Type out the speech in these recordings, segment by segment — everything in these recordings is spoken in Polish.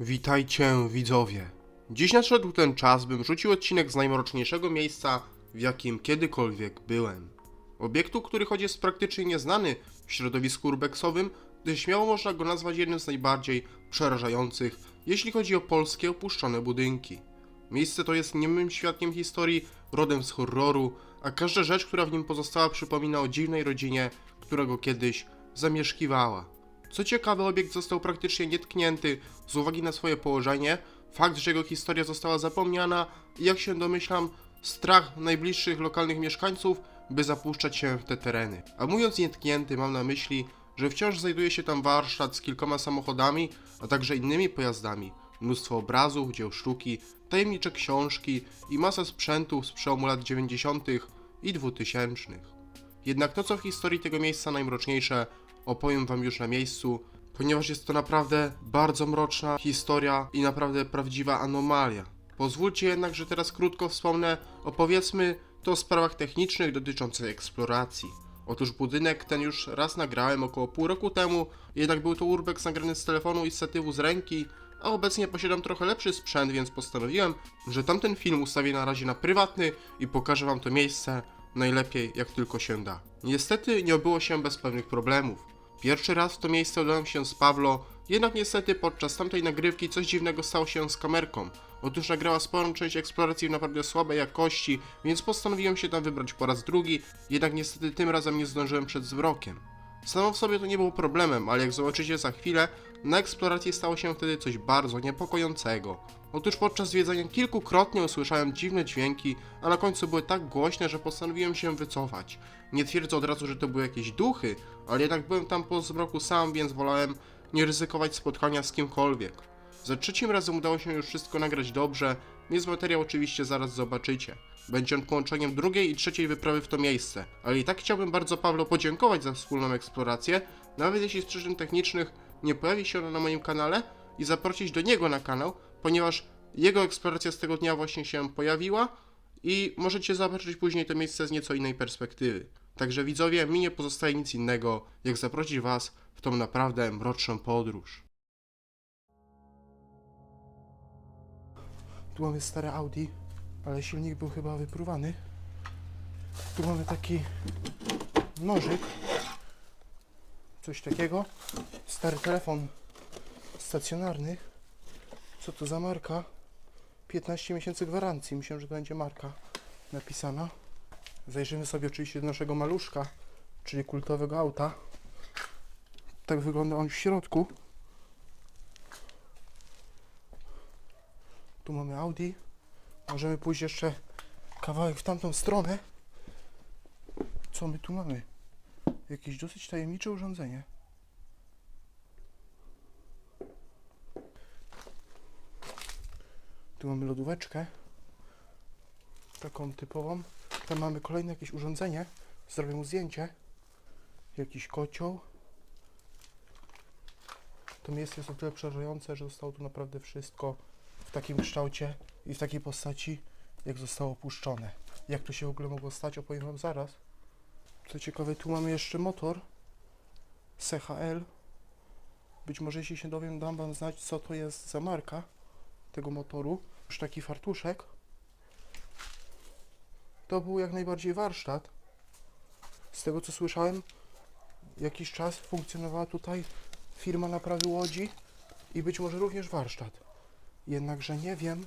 Witajcie widzowie. Dziś nadszedł ten czas, bym rzucił odcinek z najmroczniejszego miejsca, w jakim kiedykolwiek byłem. Obiektu, który choć jest praktycznie nieznany w środowisku urbexowym, gdyż śmiało można go nazwać jednym z najbardziej przerażających, jeśli chodzi o polskie opuszczone budynki. Miejsce to jest niemym świadkiem historii, rodem z horroru, a każda rzecz, która w nim pozostała, przypomina o dziwnej rodzinie, która go kiedyś zamieszkiwała. Co ciekawe, obiekt został praktycznie nietknięty z uwagi na swoje położenie, fakt, że jego historia została zapomniana i jak się domyślam, strach najbliższych lokalnych mieszkańców, by zapuszczać się w te tereny. A mówiąc nietknięty, mam na myśli, że wciąż znajduje się tam warsztat z kilkoma samochodami, a także innymi pojazdami, mnóstwo obrazów, dzieł sztuki, tajemnicze książki i masa sprzętów z przełomu lat 90. i 2000. Jednak to, co w historii tego miejsca najmroczniejsze, opowiem wam już na miejscu, ponieważ jest to naprawdę bardzo mroczna historia i naprawdę prawdziwa anomalia. Pozwólcie jednak, że teraz krótko wspomnę o powiedzmy to o sprawach technicznych dotyczących eksploracji. Otóż budynek ten już raz nagrałem około pół roku temu, jednak był to urbex nagrany z telefonu i statywu z ręki, a obecnie posiadam trochę lepszy sprzęt, więc postanowiłem, że tamten film ustawię na razie na prywatny i pokażę wam to miejsce najlepiej jak tylko się da. Niestety nie obyło się bez pewnych problemów. Pierwszy raz w to miejsce udałem się z Pawlo, jednak niestety podczas tamtej nagrywki coś dziwnego stało się z kamerką. Otóż nagrała sporą część eksploracji w naprawdę słabej jakości, więc postanowiłem się tam wybrać po raz drugi, jednak niestety tym razem nie zdążyłem przed zwrokiem. Samo w sobie to nie było problemem, ale jak zobaczycie za chwilę, na eksploracji stało się wtedy coś bardzo niepokojącego. Otóż podczas zwiedzania kilkukrotnie usłyszałem dziwne dźwięki, a na końcu były tak głośne, że postanowiłem się wycofać. Nie twierdzę od razu, że to były jakieś duchy, ale jednak byłem tam po zmroku sam, więc wolałem nie ryzykować spotkania z kimkolwiek. Za trzecim razem udało się już wszystko nagrać dobrze, więc materiał oczywiście zaraz zobaczycie. Będzie on połączeniem drugiej i trzeciej wyprawy w to miejsce, ale i tak chciałbym bardzo Pawlo podziękować za wspólną eksplorację, nawet jeśli z przyczyn technicznych nie pojawi się ona na moim kanale i zaprosić do niego na kanał, ponieważ jego eksploracja z tego dnia właśnie się pojawiła i możecie zobaczyć później to miejsce z nieco innej perspektywy. Także widzowie, mi nie pozostaje nic innego, jak zaprosić Was w tą naprawdę mroczną podróż. Tu mamy stare Audi, ale silnik był chyba wypruwany. Tu mamy taki nożyk, coś takiego. Stary telefon stacjonarny. Co to za marka? 15 miesięcy gwarancji. Myślę, że to będzie marka napisana. Zajrzymy sobie oczywiście do naszego maluszka, czyli kultowego auta. Tak wygląda on w środku. Tu mamy Audi. Możemy pójść jeszcze kawałek w tamtą stronę. Co my tu mamy? Jakieś dosyć tajemnicze urządzenie. Tu mamy lodóweczkę. Taką typową. Tam mamy kolejne jakieś urządzenie. Zrobię mu zdjęcie. Jakiś kocioł. To miejsce jest o tyle przerażające, że zostało tu naprawdę wszystko w takim kształcie i w takiej postaci, jak zostało opuszczone. Jak to się w ogóle mogło stać, opowiem Wam zaraz. Co ciekawe, tu mamy jeszcze motor CHL. Być może jeśli się dowiem, dam Wam znać, co to jest za marka tego motoru. Już taki fartuszek. To był jak najbardziej warsztat. Z tego co słyszałem, jakiś czas funkcjonowała tutaj firma naprawy łodzi i być może również warsztat. Jednakże nie wiem,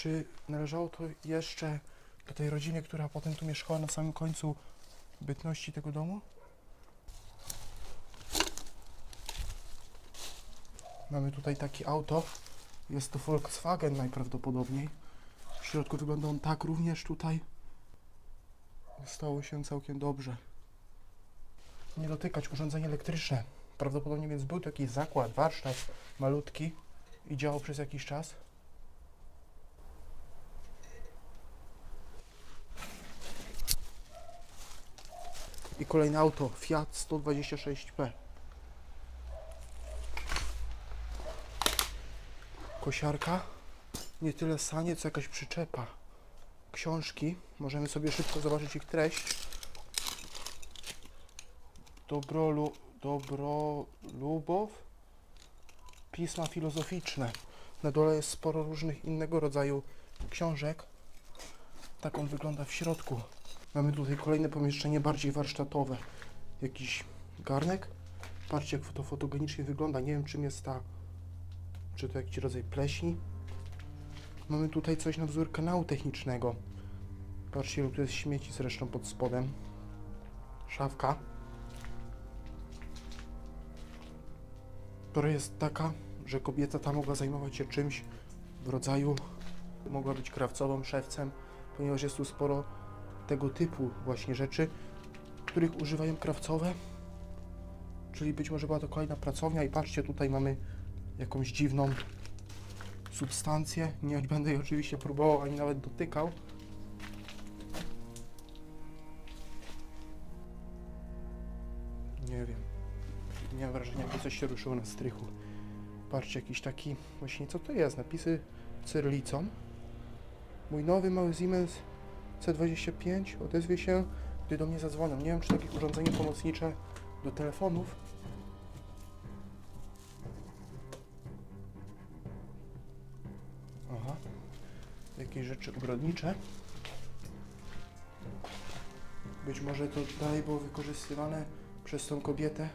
czy należało to jeszcze do tej rodziny, która potem tu mieszkała na samym końcu bytności tego domu. Mamy tutaj takie auto. Jest to Volkswagen najprawdopodobniej. W środku wygląda on tak również tutaj. Stało się całkiem dobrze. Nie dotykać urządzenie elektryczne. Prawdopodobnie więc był to jakiś zakład, warsztat malutki i działał przez jakiś czas. I kolejne auto Fiat 126P. Kosiarka. Nie tyle sanie, co jakaś przyczepa. Książki. Możemy sobie szybko zobaczyć ich treść. Dobrolu, Dobrolubow. Pisma filozoficzne. Na dole jest sporo różnych innego rodzaju książek. Tak on wygląda w środku. Mamy tutaj kolejne pomieszczenie bardziej warsztatowe. Jakiś garnek. Patrzcie jak to fotogenicznie wygląda. Nie wiem czym jest ta... Czy to jakiś rodzaj pleśni? Mamy tutaj coś na wzór kanału technicznego. Patrzcie, tu jest śmieci zresztą pod spodem. Szafka. Która jest taka, że kobieta ta mogła zajmować się czymś w rodzaju, mogła być krawcową, szewcem, ponieważ jest tu sporo tego typu właśnie rzeczy, których używają krawcowe. Czyli być może była to kolejna pracownia i patrzcie, tutaj mamy jakąś dziwną substancję. Nie będę jej oczywiście próbował ani nawet dotykał. Nie wiem. Nie mam wrażenia, jakby coś się ruszyło na strychu. Patrzcie, jakiś taki... Właśnie, co to jest? Napisy cyrylicą. Mój nowy mały Siemens C25 odezwie się, gdy do mnie zadzwonią. Nie wiem, czy takie urządzenie pomocnicze do telefonów. Aha. Jakieś rzeczy ogrodnicze. Być może to dalej było wykorzystywane przez tą kobietę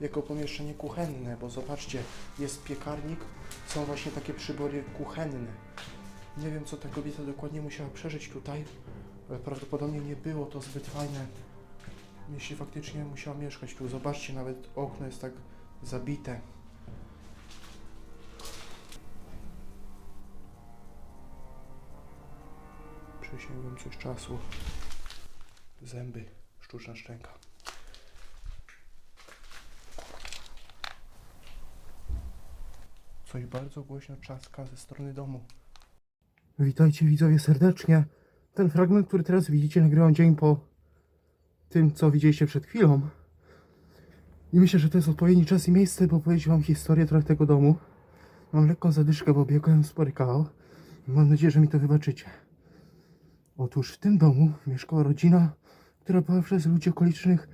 jako pomieszczenie kuchenne, bo zobaczcie, jest piekarnik, są właśnie takie przybory kuchenne. Nie wiem, co ta kobieta dokładnie musiała przeżyć tutaj, ale prawdopodobnie nie było to zbyt fajne, jeśli faktycznie musiała mieszkać tu. Zobaczcie, nawet okno jest tak zabite. Przysięgłem coś czasu. Zęby, sztuczna szczęka. Coś bardzo głośno trzaska ze strony domu. Witajcie widzowie serdecznie. Ten fragment, który teraz widzicie, nagrywam dzień po tym, co widzieliście przed chwilą. I myślę, że to jest odpowiedni czas i miejsce, bo powiedzieć wam historię trochę tego domu. Mam lekką zadyszkę, bo biegłem spory kawał. Mam nadzieję, że mi to wybaczycie. Otóż w tym domu mieszkała rodzina, która była przez ludzi okolicznych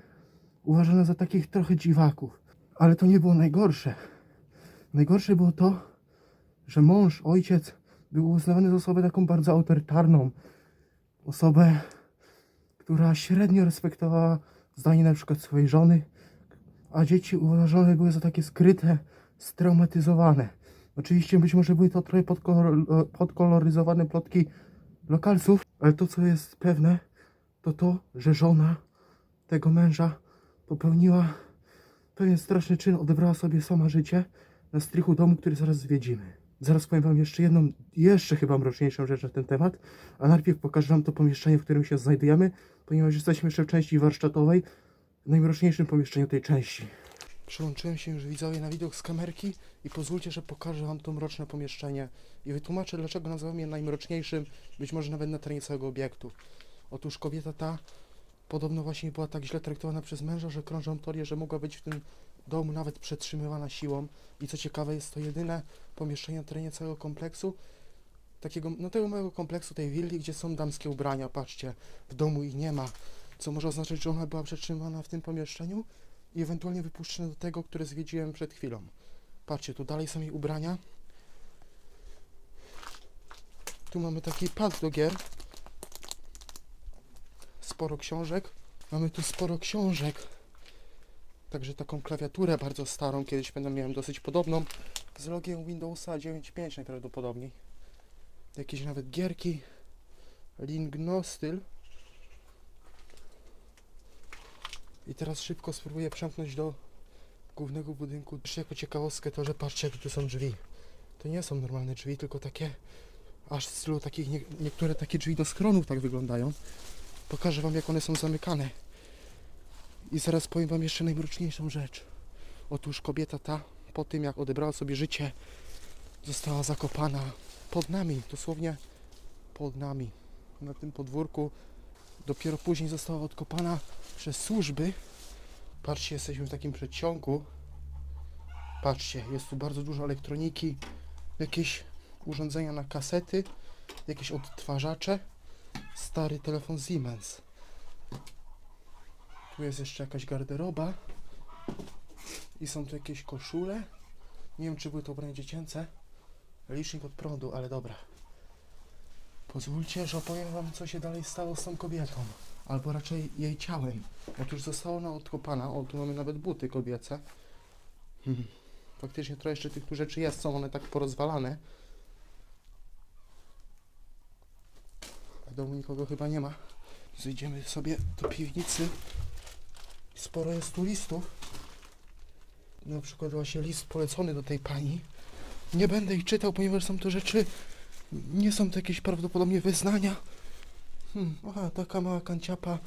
uważana za takich trochę dziwaków. Ale to nie było najgorsze. Najgorsze było to, że mąż, ojciec był uznawany za osobę taką bardzo autorytarną. Osobę, która średnio respektowała zdanie na przykład swojej żony, a dzieci uważane były za takie skryte, straumatyzowane. Oczywiście być może były to trochę podkolor- podkoloryzowane plotki lokalców, ale to co jest pewne, to to, że żona tego męża popełniła pewien straszny czyn, odebrała sobie sama życie na strychu domu, który zaraz zwiedzimy. Zaraz powiem wam jeszcze jedną, jeszcze chyba mroczniejszą rzecz na ten temat, a najpierw pokażę wam to pomieszczenie, w którym się znajdujemy, ponieważ jesteśmy jeszcze w części warsztatowej, najmroczniejszym pomieszczeniu tej części. Przełączyłem się już widzowie na widok z kamerki i pozwólcie, że pokażę wam to mroczne pomieszczenie i wytłumaczę, dlaczego nazywam je najmroczniejszym, być może nawet na terenie całego obiektu. Otóż kobieta ta podobno właśnie była tak źle traktowana przez męża, że krążą teorie, że mogła być w tym domu nawet przetrzymywana siłą. I co ciekawe, jest to jedyne pomieszczenie na terenie całego kompleksu, takiego, no tego małego kompleksu, tej willi, gdzie są damskie ubrania. Patrzcie, w domu ich nie ma, co może oznaczać, że ona była przetrzymywana w tym pomieszczeniu i ewentualnie wypuszczona do tego, które zwiedziłem przed chwilą. Patrzcie, tu dalej są jej ubrania. Tu mamy taki pad do gier. Sporo książek. Mamy tu sporo książek. Także taką klawiaturę bardzo starą, kiedyś będę miałem dosyć podobną, z logiem Windowsa 9.5 najprawdopodobniej. Jakieś nawet gierki. Lingnostyl. I teraz szybko spróbuję przemknąć do głównego budynku. Jeszcze jako ciekawostkę to, że patrzcie jakie tu są drzwi. To nie są normalne drzwi, tylko takie aż w stylu takich, nie, niektóre takie drzwi do schronów tak wyglądają. Pokażę wam jak one są zamykane. I zaraz powiem wam jeszcze najmroczniejszą rzecz. Otóż kobieta ta, po tym jak odebrała sobie życie, została zakopana pod nami, dosłownie pod nami. Na tym podwórku dopiero później została odkopana przez służby. Patrzcie, jesteśmy w takim przeciągu. Patrzcie, jest tu bardzo dużo elektroniki, jakieś urządzenia na kasety, jakieś odtwarzacze, stary telefon Siemens. Tu jest jeszcze jakaś garderoba. I są tu jakieś koszule. Nie wiem, czy były to ubrania dziecięce. licznik od prądu, ale dobra. Pozwólcie, że opowiem wam, co się dalej stało z tą kobietą. Albo raczej jej ciałem. Otóż została ona odkopana. O, tu mamy nawet buty kobiece. Hmm. Faktycznie trochę jeszcze tych tu rzeczy jest, są one tak porozwalane. W domu nikogo chyba nie ma. Zejdziemy sobie do piwnicy. Sporo jest tu listów. Na przykład właśnie list polecony do tej pani. Nie będę ich czytał, ponieważ są to rzeczy, nie są to jakieś prawdopodobnie wyznania. Hmm, aha, taka mała kanciapa.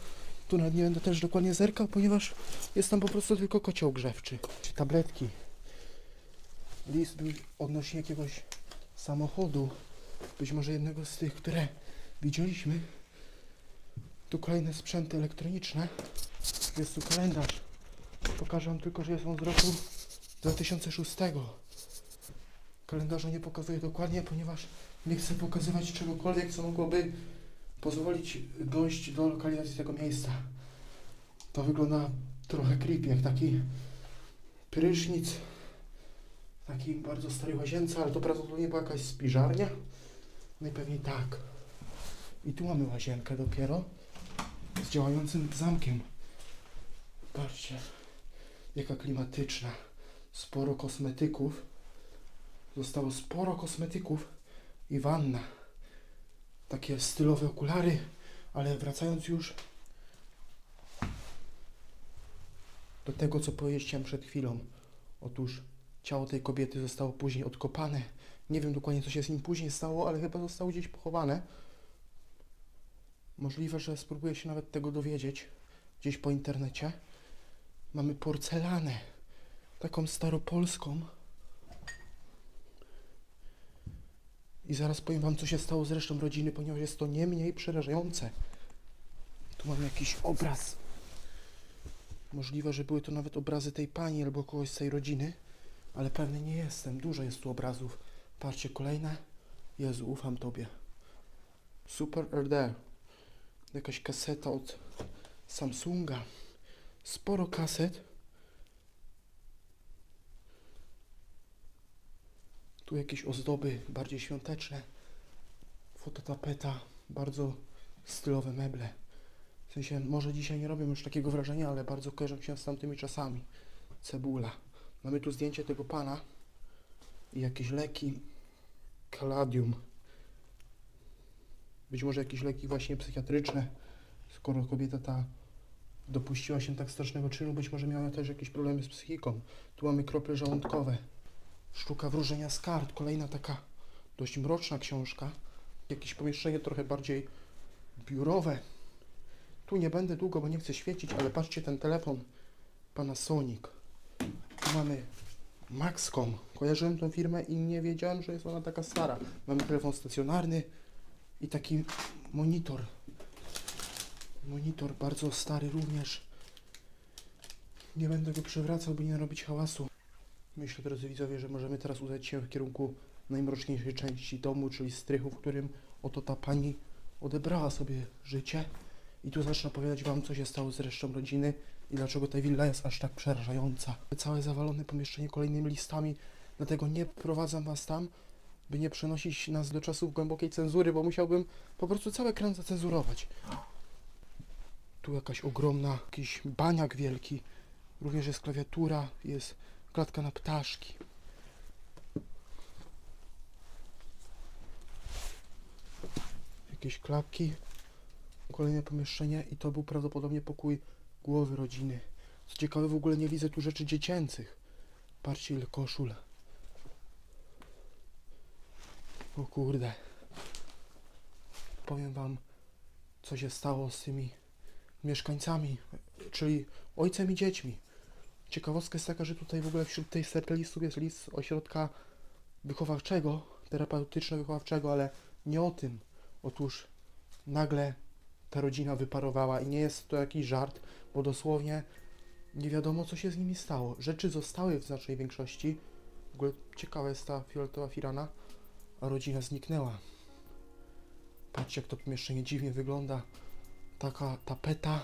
Tu nawet nie będę też dokładnie zerkał, ponieważ jest tam po prostu tylko kocioł grzewczy. Czy tabletki. List był odnośnie jakiegoś samochodu. Być może jednego z tych, które widzieliśmy. Tu kolejne sprzęty elektroniczne. Jest tu kalendarz. Pokażę wam tylko, że jest on z roku 2006. Kalendarza nie pokazuję dokładnie, ponieważ nie chcę pokazywać czegokolwiek, co mogłoby pozwolić dojść do lokalizacji tego miejsca. To wygląda trochę creepy, jak taki prysznic w bardzo starej łazience, ale to prawdopodobnie była jakaś spiżarnia. Najpewniej tak. I tu mamy łazienkę dopiero z działającym zamkiem. Patrzcie, jaka klimatyczna. Sporo kosmetyków. Zostało sporo kosmetyków i wanna. Takie stylowe okulary, ale wracając już do tego, co powiedziałem przed chwilą. Otóż ciało tej kobiety zostało później odkopane. Nie wiem dokładnie, co się z nim później stało, ale chyba zostało gdzieś pochowane. Możliwe, że spróbuję się nawet tego dowiedzieć gdzieś po internecie. Mamy porcelanę, taką staropolską. I zaraz powiem Wam, co się stało z resztą rodziny, ponieważ jest to nie mniej przerażające. Tu mamy jakiś obraz. Możliwe, że były to nawet obrazy tej pani albo kogoś z tej rodziny, ale pewny nie jestem. Dużo jest tu obrazów. Patrzcie, kolejne. Jezu, ufam Tobie. Super RD. Jakaś kaseta od Samsunga. Sporo kaset. Tu jakieś ozdoby bardziej świąteczne. Fototapeta, bardzo stylowe meble. W sensie, może dzisiaj nie robią już takiego wrażenia, ale bardzo kojarzą się z tamtymi czasami. Cebula. Mamy tu zdjęcie tego pana i jakieś leki. Kaladium. Być może jakieś leki właśnie psychiatryczne. Skoro kobieta ta dopuściła się tak strasznego czynu, być może miała też jakieś problemy z psychiką. Tu mamy krople żołądkowe. Sztuka wróżenia z kart, kolejna taka dość mroczna książka. Jakieś pomieszczenie trochę bardziej biurowe. Tu nie będę długo, bo nie chcę świecić, ale patrzcie ten telefon Panasonic. Tu mamy Maxcom. Kojarzyłem tą firmę i nie wiedziałem, że jest ona taka stara. Mamy telefon stacjonarny i taki monitor. Monitor bardzo stary również. Nie będę go przewracał, by nie robić hałasu. Myślę, drodzy widzowie, że możemy teraz udać się w kierunku najmroczniejszej części domu, czyli strychu, w którym oto ta pani odebrała sobie życie. I tu zacznę opowiadać Wam, co się stało z resztą rodziny i dlaczego ta willa jest aż tak przerażająca. Całe zawalone pomieszczenie kolejnymi listami, dlatego nie prowadzam Was tam, by nie przenosić nas do czasów głębokiej cenzury, bo musiałbym po prostu cały ekran zacenzurować. Tu jakaś ogromna, jakiś baniak wielki, również jest klawiatura, jest klatka na ptaszki. Jakieś klapki, kolejne pomieszczenie i to był prawdopodobnie pokój głowy rodziny. Co ciekawe, w ogóle nie widzę tu rzeczy dziecięcych. Patrzcie ile koszul. O kurde. Powiem wam, co się stało z tymi mieszkańcami, czyli ojcem i dziećmi. Ciekawostka jest taka, że tutaj w ogóle wśród tej serii listów jest list ośrodka wychowawczego, terapeutyczno-wychowawczego, ale nie o tym. Otóż nagle ta rodzina wyparowała i nie jest to jakiś żart, bo dosłownie nie wiadomo, co się z nimi stało. Rzeczy zostały w znacznej większości. W ogóle ciekawa jest ta fioletowa firana, a rodzina zniknęła. Patrzcie, jak to pomieszczenie dziwnie wygląda. Taka tapeta.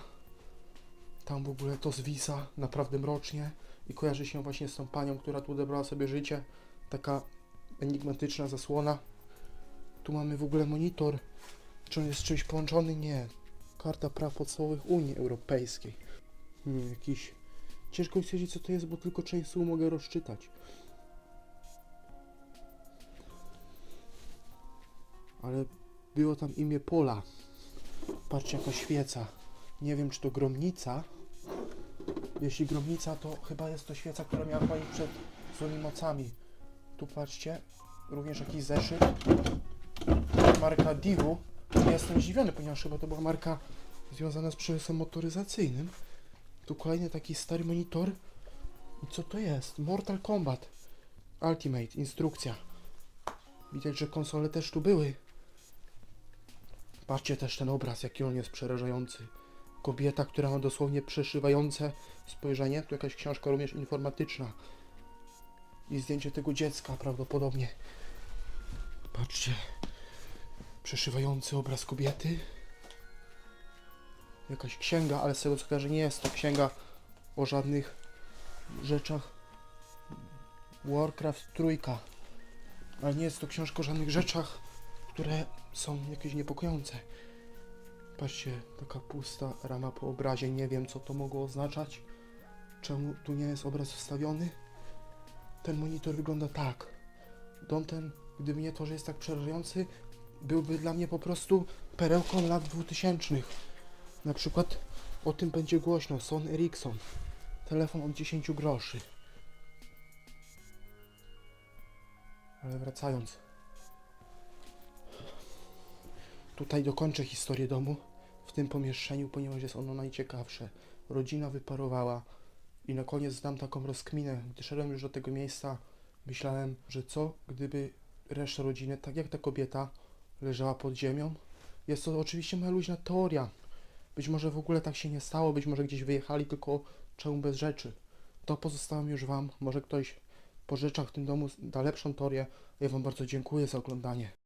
Tam w ogóle to zwisa naprawdę mrocznie i kojarzy się właśnie z tą panią, która tu odebrała sobie życie. Taka enigmatyczna zasłona. Tu mamy w ogóle monitor. Czy on jest z czymś połączony? Nie. Karta praw podstawowych Unii Europejskiej. Hmm, jakiś... Ciężko stwierdzić co to jest, bo tylko część słów mogę rozczytać. Ale było tam imię Pola. Patrzcie, jaka świeca. Nie wiem, czy to gromnica. Jeśli gromnica, to chyba jest to świeca, która miała chronić przed złymi mocami. Tu patrzcie, również jakiś zeszyt. Marka Divu. Jestem zdziwiony, ponieważ chyba to była marka związana z przemysłem motoryzacyjnym. Tu kolejny taki stary monitor. I co to jest? Mortal Kombat Ultimate, instrukcja. Widać, że konsole też tu były. Patrzcie też ten obraz, jaki on jest przerażający. Kobieta, która ma dosłownie przeszywające spojrzenie. Tu jakaś książka również informatyczna. I zdjęcie tego dziecka prawdopodobnie. Patrzcie. Przeszywający obraz kobiety. Jakaś księga, ale z tego co kojarzę nie jest to księga o żadnych rzeczach. Warcraft trójka. Ale nie jest to książka o żadnych rzeczach, które są jakieś niepokojące. Patrzcie, taka pusta rama po obrazie. Nie wiem, co to mogło oznaczać. Czemu tu nie jest obraz wstawiony? Ten monitor wygląda tak. Dom ten, gdyby nie to, że jest tak przerażający, byłby dla mnie po prostu perełką lat 2000. Na przykład o tym będzie głośno. Son Ericsson. Telefon od 10 groszy. Ale wracając. Tutaj dokończę historię domu w tym pomieszczeniu, ponieważ jest ono najciekawsze. Rodzina wyparowała i na koniec zdam taką rozkminę. Gdy szedłem już do tego miejsca, myślałem, że co gdyby reszta rodziny, tak jak ta kobieta, leżała pod ziemią? Jest to oczywiście moja luźna teoria. Być może w ogóle tak się nie stało, być może gdzieś wyjechali, tylko czemu bez rzeczy. To pozostawiam już Wam. Może ktoś po rzeczach w tym domu da lepszą teorię. Ja Wam bardzo dziękuję za oglądanie.